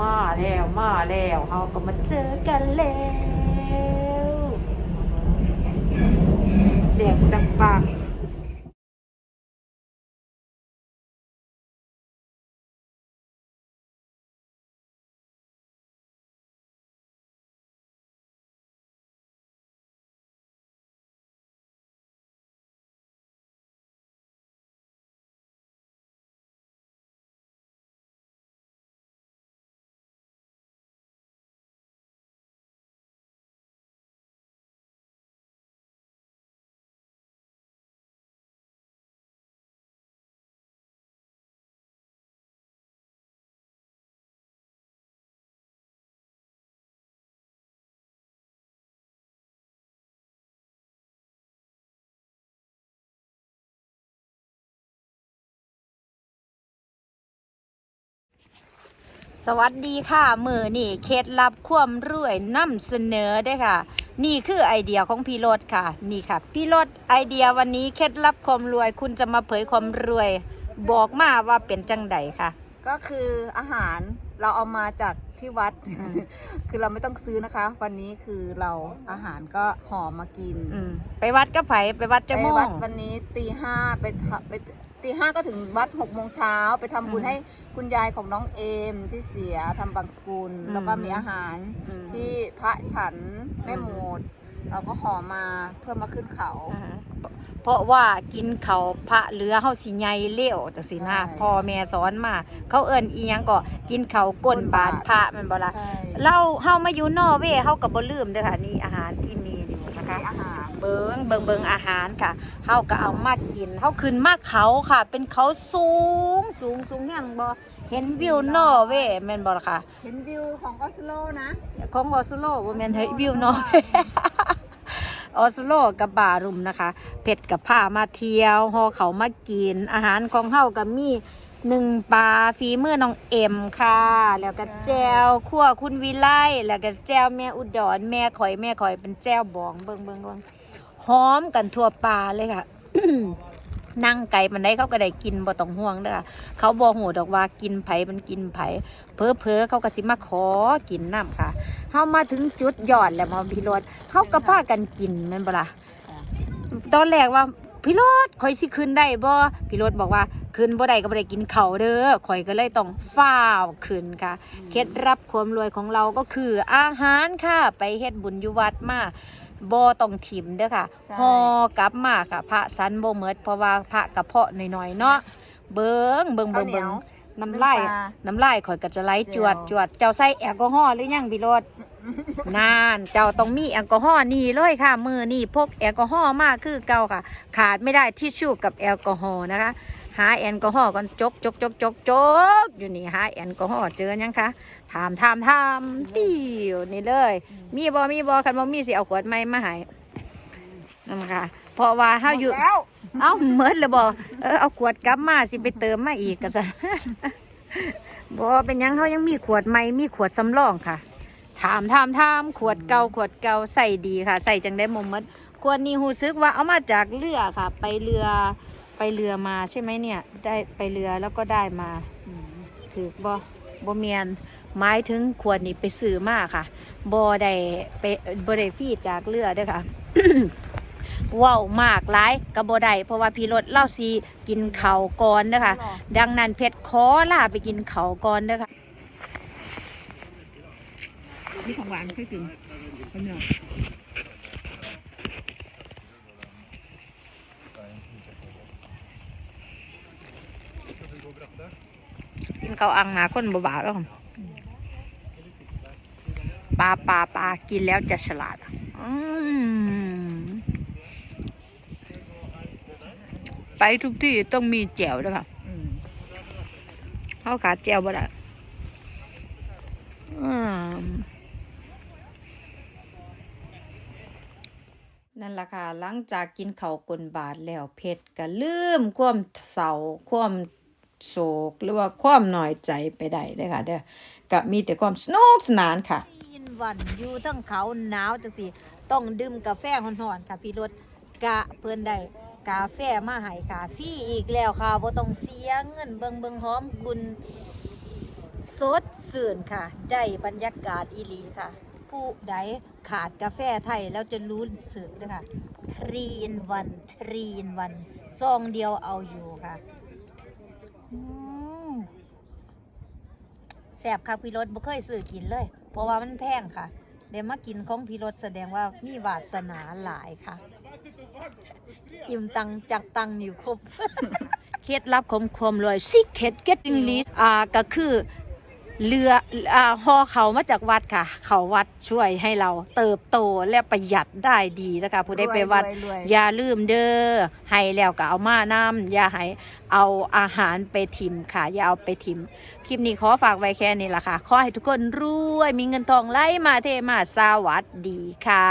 มาแล้วมาแล้วเขาก็มาเจอกันแล้วแจกจังปัง สวัสดีค่ะ มือนี่เคล็ดลับความรวยนำเสนอด้ค่ะ นี่คือไอเดียของพี่รถค่ะ นี่ค่ะ พี่รถไอเดียวันนี้เคล็ดลับความรวย คุณจะมาเผยความรวย บอกมาว่าเป็นจังใดค่ะ ก็คืออาหารเราเอามาจาก ที่วัดอืมคือเราไม่ต้องซื้อนะคะ วันนี้คือเราอาหารก็ห่อมากินอืมไปวัดก็ไผไปวัดจะไปม่ววัดงวันนี้ตีห้าไปทำไปตีห้าก็ถึงวัดหกโมงเช้าไปทำบุญอืมให้คุณยายของน้องเอมที่เสียทำบางสกุล อืมแล้วก็มีอาหารอืม ที่พระฉันแม่อืมหมด เราก็ห่อมาเพื่อมาขึ้นเขา อ่า เพราะว่ากินเขาวพระเหลือเฮาสิใหญ่เลี้ยวจังซี่นะใช่ พ่อแม่สอนมา เขาเอิ้นอีหยังก็กินเขาวก้นบาทพระแม่นบ่ล่ะใช่เราเฮามาอยู่นอร์เวย์เฮาก็บ่ลืมเด้อค่ะนี่อาหารที่มีอยู่นะคะมีอาหารเบิงเบิงเบิงอาหารค่ะเฮาก็เอามากินเฮาขึ้นมาเขาค่ะ เป็นเขาสูงสูงสูงยังบ่เห็นวิวนอร์เวย์แม่นบ่ล่ะค่ะ เห็นวิวของออสโลนะของออสโลบ่แม่นเฮ้ยวิวนอร์เวย์ ออสโลกับบารุมนะคะ เผ็ดกับผ้ามาเที่ยวหอเขามากิน อาหารของเฮากับมีหนึ่งปลาฝีมือน้องเอ็มค่ะ แล้วก็แจวคั่วคุณวิไลแล้วก็แจวแม่อุดรแม่ข่อยแม่ข่อยเป็นแจวบองเบิงเบิงเบิงหอมกันทั่วปลาเลยค่ะ นั่งไก่มันได้เขาก็ได้กินบ่ต้องห่วงเด้อค่ะเขาบ่หูดอกว่ากินไผมันกินไผเพอเพอเขาก็สิมาขอกินน้ำค่ะเฮามาถึงจุดยอดแล้วมอพี่รถเขาก็พากันกินแม่นบ่ล่ะตอนแรกว่าพี่รถข่อยสิขึ้นได้บ่พี่รถบอกว่าขึ้นบ่ได้ก็บ่ได้กินเขาเด้อข่อยก็เลยต้องฟ้าวขึ้นค่ะ เคล็ดลับความรวยของเราก็คืออาหารค่ะ ไปเฮ็ดบุญอยู่วัดมา บ่ต้องถิ่มเด้อค่ะใช่ฮอกลับมาค่ะ พระสันบ่หมดเพราะว่าพระกระเพาะหน่อยๆเนาะเบิ่งเบิ่งข้าเบิ่วงเหนีเบิ่ยวงน้ำลายนึ่งปลาน้ำลายข่อยก็จะไหลจวดเจีจยว วดเจ้าใส่แอลกอฮอล์หรือยังพี่รถนานเจ้าต้องมีแอลกอฮอล์นี่เลยค่ะ มือนี่พกแอลกอฮอล์มากคือเก่าค่ะ ขาดไม่ได้ทิชชู่กับแอลกอฮอล์นะคะ หาแอลกอฮอล์ก่อนจกจกจกจกจกอยู่นี่หาแอลกอฮอล์เจอยังคะถามถามถามติวนี่เลย มีบอมีบอคันบอมีสิเอาขวดไม้มาให้นั่นค่ะเพราะว่าเฮาอยู่หมดแล้วเอ้าเมิดเลยบอเออเอาขวดกลับมาสิไปเติมมาอีกก็จะบอเป็นหยังเขายังมีขวดใหม่มีขวดสำรองค่ะ ถามถามถามขวดเก่าขวดเก่าใส่ดีค่ะ ใส่จังได้มุมมัดขวดนี้หูซึกว่าเอามาจากเรือค่ะ ไปเรือ ไปเรือมาใช่ไหมเนี่ย ได้ไปเรือแล้วก็ได้มาถือบอบอเมียนหมายถึงขวดนี้ไปซื้อมาค่ะบอได้ไปบอได้ฟรีจากเรือเด้วยค่ะว้าวมากหลายกระบอได้เพราะว่าพี่รถเล่าซีกินเขาก่อนเด้อค่ะดังนั้นเพชรขอลาไปกินเขาก่อนเด้อค่ะนี่ของหวานเคยกินข้าวเนีย กินเขาอังหาคนบ่บาแล้วปลาปลาปลากินแล้วจะฉลาดไปทุกที่ต้องมีแจวด้วยค่ะเขาขาดแจวบ่ได้นั่นล่ะค่ะ หลังจากกินเขากลนบาทแล้วเพชรก็ลืมความเศร้าความ โศกหรือว่าความหน่อยใจไปได้เด้อค่ะเด้อก็มีแต่ความสนุกสนานค่ะยินวันอยู่ทั้งเขาหนาวจังสิต้องดื่มกาแฟร้อนๆค่ะพี่รถกะเพิ่นได้กาแฟมาให้ค่ะฟรีอีกแล้วค่ะบ่ต้องเสียเงินเบิงเบิงหอมกุนสดสื่นค่ะ ได้บรรยากาศอีหลีค่ะ ผู้ใดขาดกาแฟไทยแล้วจะรู้สึกนะคะทรีนวันทรีนวันซองเดียวเอาอยู่ค่ะ แสบค่ะพี่รถบ่เคยซื้อกินเลย เพราะว่ามันแพงค่ะเดี๋ยวมากินของพี่รถแสดงว่ามีวาสนาหลายค่ะ อิ่มตังจักตังอยู่ครบ เคล็ดลับของความรวยซิกเคตเก็ตอิงลิสอ่าก็คือ เรืออ่าห่อเขามาจากวัดค่ะ เขาวัดช่วยให้เราเติบโตและประหยัดได้ดีนะคะผู้ได้ไปวัดรวยรวยอย่าลืมเด้อให้แล้วก็เอามาน้ำอย่าให้เอาอาหารไปทิมค่ะ อย่าเอาไปทิมคลิปนี้ขอฝากไว้แค่นี้ละค่ะ ขอให้ทุกคนรวยมีเงินทองไหลมาเทมาสวัสดีค่ะ